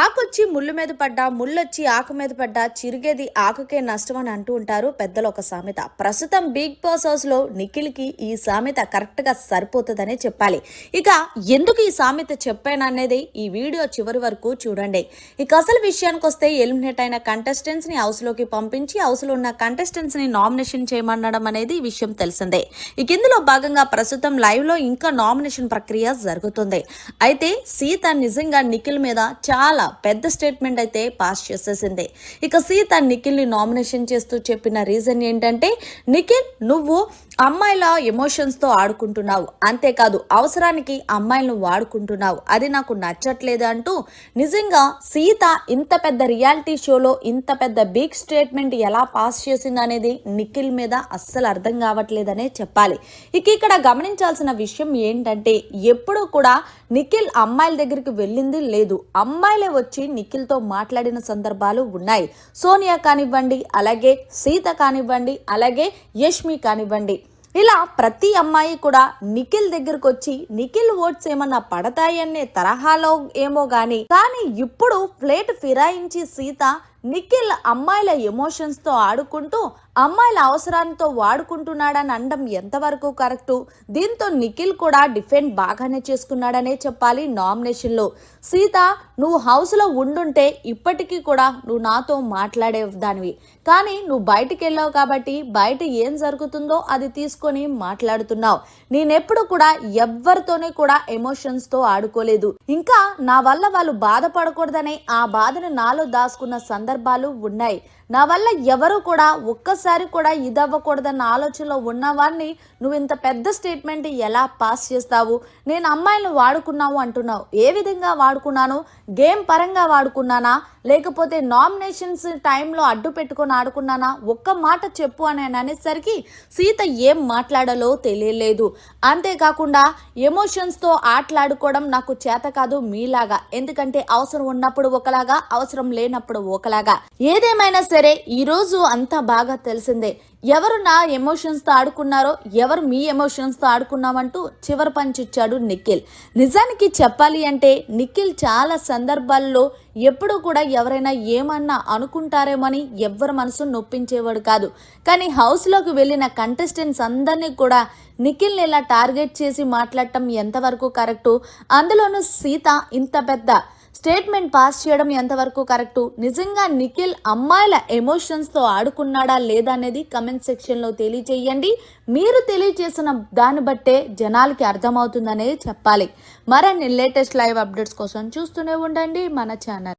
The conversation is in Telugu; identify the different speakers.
Speaker 1: ఆకొచ్చి ముళ్ళు మీద పడ్డా ముళ్ళొచ్చి ఆకు మీద పడ్డా చిరిగేది ఆకుకే నష్టం అని అంటూ ఉంటారు పెద్దలు ఒక సామెత. ప్రస్తుతం బిగ్ బాస్ హౌస్లో నిఖిల్కి ఈ సామెత కరెక్ట్గా సరిపోతుందనే చెప్పాలి. ఇక ఎందుకు ఈ సామెత చెప్పాననేది ఈ వీడియో చివరి వరకు చూడండి. ఇక అసలు విషయానికి వస్తే ఎలిమినేట్ అయిన కంటెస్టెంట్స్ని హౌస్లోకి పంపించి హౌస్లో ఉన్న కంటెస్టెంట్స్ని నామినేషన్ చేయమనడం అనేది ఈ విషయం తెలిసిందే. ఇక ఇందులో భాగంగా ప్రస్తుతం లైవ్లో ఇంకా నామినేషన్ ప్రక్రియ జరుగుతుంది. అయితే సీత నిజంగా నిఖిల్ మీద చాలా పెద్ద స్టేట్మెంట్ అయితే పాస్ చేసేసింది. ఇక సీత నిఖిల్ని నామినేషన్ చేస్తూ చెప్పిన రీజన్ ఏంటంటే నిఖిల్ నువ్వు అమ్మాయిల ఎమోషన్స్తో ఆడుకుంటున్నావు. అంతేకాదు అవసరానికి అమ్మాయిలను వాడుకుంటున్నావు. అది నాకు నచ్చట్లేదు అంటూ నిజంగా సీత ఇంత పెద్ద రియాలిటీ షోలో ఇంత పెద్ద బిగ్ స్టేట్మెంట్ ఎలా పాస్ చేసింది అనేది నిఖిల్ మీద అస్సలు అర్థం కావట్లేదనే చెప్పాలి. ఇక ఇక్కడ గమనించాల్సిన విషయం ఏంటంటే ఎప్పుడూ కూడా నిఖిల్ అమ్మాయిల దగ్గరికి వెళ్ళింది లేదు. అమ్మాయిలే వచ్చి నిఖిల్తో మాట్లాడిన సందర్భాలు ఉన్నాయి. సోనియా కానివ్వండి అలాగే సీత కానివ్వండి అలాగే యష్మి కానివ్వండి. ఇలా ప్రతి అమ్మాయి కూడా నిఖిల్ దగ్గరకు వచ్చి నిఖిల్ ఓట్స్ ఏమన్నా పడతాయనే తరహాలో ఏమో గాని కానీ ఇప్పుడు ప్లేట్ ఫిరాయించి సీత నిఖిల్ అమ్మాయిల ఎమోషన్స్తో ఆడుకుంటూ అమ్మాయిల అవసరాలతో వాడుకుంటున్నాడని అనడం ఎంతవరకు కరెక్టు? దీంతో నిఖిల్ కూడా డిఫెండ్ బాగానే చేసుకున్నాడనే చెప్పాలి నామినేషన్లో. సీత నువ్వు హౌస్లో ఉండుంటే ఇప్పటికీ కూడా నువ్వు నాతో మాట్లాడే దానివి కానీ నువ్వు బయటికి వెళ్ళావు కాబట్టి బయట ఏం జరుగుతుందో అది తీసుకొని మాట్లాడుతున్నావు. నేనెప్పుడు కూడా ఎవ్వరితోనే కూడా ఎమోషన్స్తో ఆడుకోలేదు. ఇంకా నా వల్ల వాళ్ళు బాధపడకూడదనే ఆ బాధను నాలో దాచుకున్న సందర్భం సందర్భాలు ఉన్నాయి. నా వల్ల ఎవరు కూడా ఒక్కసారి కూడా ఇదవ్వకూడదన్న ఆలోచనలో ఉన్నవాడిని నువ్వు ఇంత పెద్ద స్టేట్మెంట్ ఎలా పాస్ చేస్తావు? నేను అమ్మాయిలను వాడుకున్నావు అంటున్నావు. ఏ విధంగా వాడుకున్నాను? గేమ్ పరంగా వాడుకున్నానా? లేకపోతే నామినేషన్స్ టైంలో అడ్డు పెట్టుకొని ఆడుకున్నానా? ఒక్క మాట చెప్పు అని అనేసరికి సీత ఏం మాట్లాడాలో తెలియలేదు. అంతేకాకుండా ఎమోషన్స్తో ఆటలాడుకోవడం నాకు చేత కాదు మీలాగా. ఎందుకంటే అవసరం ఉన్నప్పుడు ఒకలాగా అవసరం లేనప్పుడు ఒకలాగా. ఏదేమైనా సరే ఈరోజు అంతా బాగా తెలిసిందే. ఎవరు నా ఎమోషన్స్తో ఆడుకున్నారో ఎవరు మీ ఎమోషన్స్తో ఆడుకున్నామంటూ చివరి పంచిచ్చాడు నిఖిల్. నిజానికి చెప్పాలి అంటే నిఖిల్ చాలా సందర్భాల్లో ఎప్పుడూ కూడా ఎవరైనా ఏమన్నా అనుకుంటారేమని ఎవ్వరి మనసు నొప్పించేవాడు కాదు. కానీ హౌస్లోకి వెళ్ళిన కంటెస్టెంట్స్ అందరినీ కూడా నిఖిల్ని ఇలా టార్గెట్ చేసి మాట్లాడటం ఎంతవరకు కరెక్టు అందులోనూ సీత ఇంత పెద్ద స్టేట్మెంట్ పాస్ చేయడం ఎంతవరకు కరెక్టు? నిజంగా నిఖిల్ అమ్మాయిల ఎమోషన్స్తో ఆడుకున్నాడా లేదా అనేది కమెంట్ సెక్షన్లో తెలియచేయండి మీరు తెలియచేసిన దాన్ని బట్టే జనాలకి అర్థమవుతుందనేది చెప్పాలి. మరిన్ని లేటెస్ట్ లైవ్ అప్డేట్స్ కోసం చూస్తూనే ఉండండి మన ఛానల్